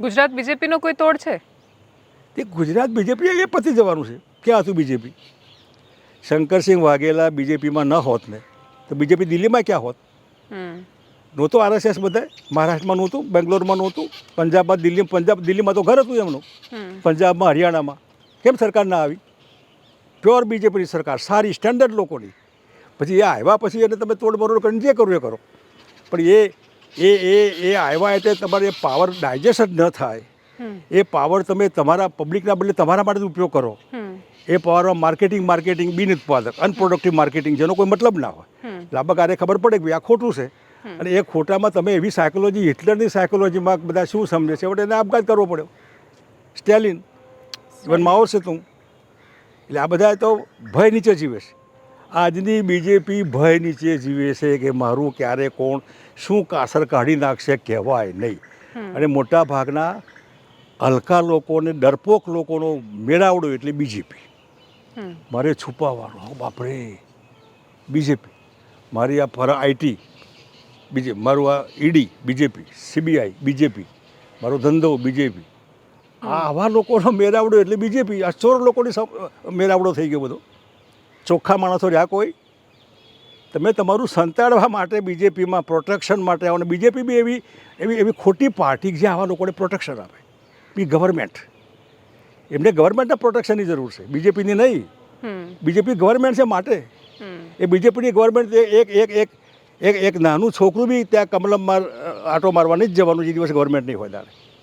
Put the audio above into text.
ગુજરાત બીજેપીનો કોઈ તોડ છે? તે ગુજરાત બીજેપી એ પતી જવાનું છે. ક્યાં હતું બીજેપી? શંકરસિંહ વાઘેલા બીજેપીમાં ન હોત ને તો બીજેપી દિલ્હીમાં ક્યાં હોત? નહોતું આરએસએસ બધાય મહારાષ્ટ્રમાં નહોતું બેંગ્લોરમાં નહોતું પંજાબમાં દિલ્હી પંજાબ દિલ્હીમાં તો ઘર હતું એમનું. પંજાબમાં હરિયાણામાં. કેમ સરકાર ના આવી? પ્યોર બીજેપીની સરકાર સારી સ્ટેન્ડર્ડ લોકોની. પછી એ આવ્યા પછી એને તમે તોડમરોડ કરીને જે કરો એ કરો. પણ એ એ એ એ આવ્યા એટલે તમારે એ પાવર ડાયજેસ્ટ જ ન થાય. એ પાવર તમે તમારા પબ્લિકના બદલે તમારા માટે ઉપયોગ કરો. એ પાવરમાં માર્કેટિંગ માર્કેટિંગ બિન ઉત્પાદક અનપ્રોડક્ટિવ માર્કેટિંગ જેનો કોઈ મતલબ ના હોય. લાંબાકારે લાંબા ખબર પડે કે આ ખોટું છે. અને એ ખોટામાં તમે એવી સાયકોલોજી હિટલરની સાયકોલોજીમાં બધા શું સમજે છે? એટલે એને આપઘાત કરવો પડ્યો. સ્ટેલિન ઇવન માઓ છે તું એટલે આ બધા તો ભય નીચે જીવે છે. આજની બીજેપી ભય નીચે જીવે છે કે મારું ક્યારે કોણ શું કાસર કાઢી નાખશે કહેવાય નહીં. અને મોટા ભાગના હલકા લોકોને ડરપોક લોકોનો મેળાવડો એટલે બીજેપી. મારે છુપાવવાનો બાપરે. બીજેપી. મારી આ ફરા આઈટી બીજે મારું આ ઈડી બીજેપી સીબીઆઈ બીજેપી મારો ધંધો બીજેપી. આ આવા લોકોનો મેળાવડો એટલે બીજેપી આ ચોર લોકોની મેળાવડો થઈ ગયો બધો. ચોખ્ખા માણસો રહ્યા કોઈ? તમે તમારું સંતાડવા માટે બીજેપીમાં પ્રોટેક્શન માટે આવો અને બીજેપી બી એવી એવી એવી ખોટી પાર્ટી જે આવા લોકોને પ્રોટેક્શન આપે. બી ગવર્મેન્ટ. એમને ગવર્મેન્ટના પ્રોટેક્શનની જરૂર છે. બીજેપીની નહીં. બીજેપી ગવર્મેન્ટ છે માટે. એ બીજેપીની ગવર્મેન્ટ એક એક એક એક એક નાનું છોકરું બી ત્યાં કમલમમાં આટો મારવાની જ જવાનું જે દિવસ ગવર્મેન્ટ નહીં હોય ત્યારે.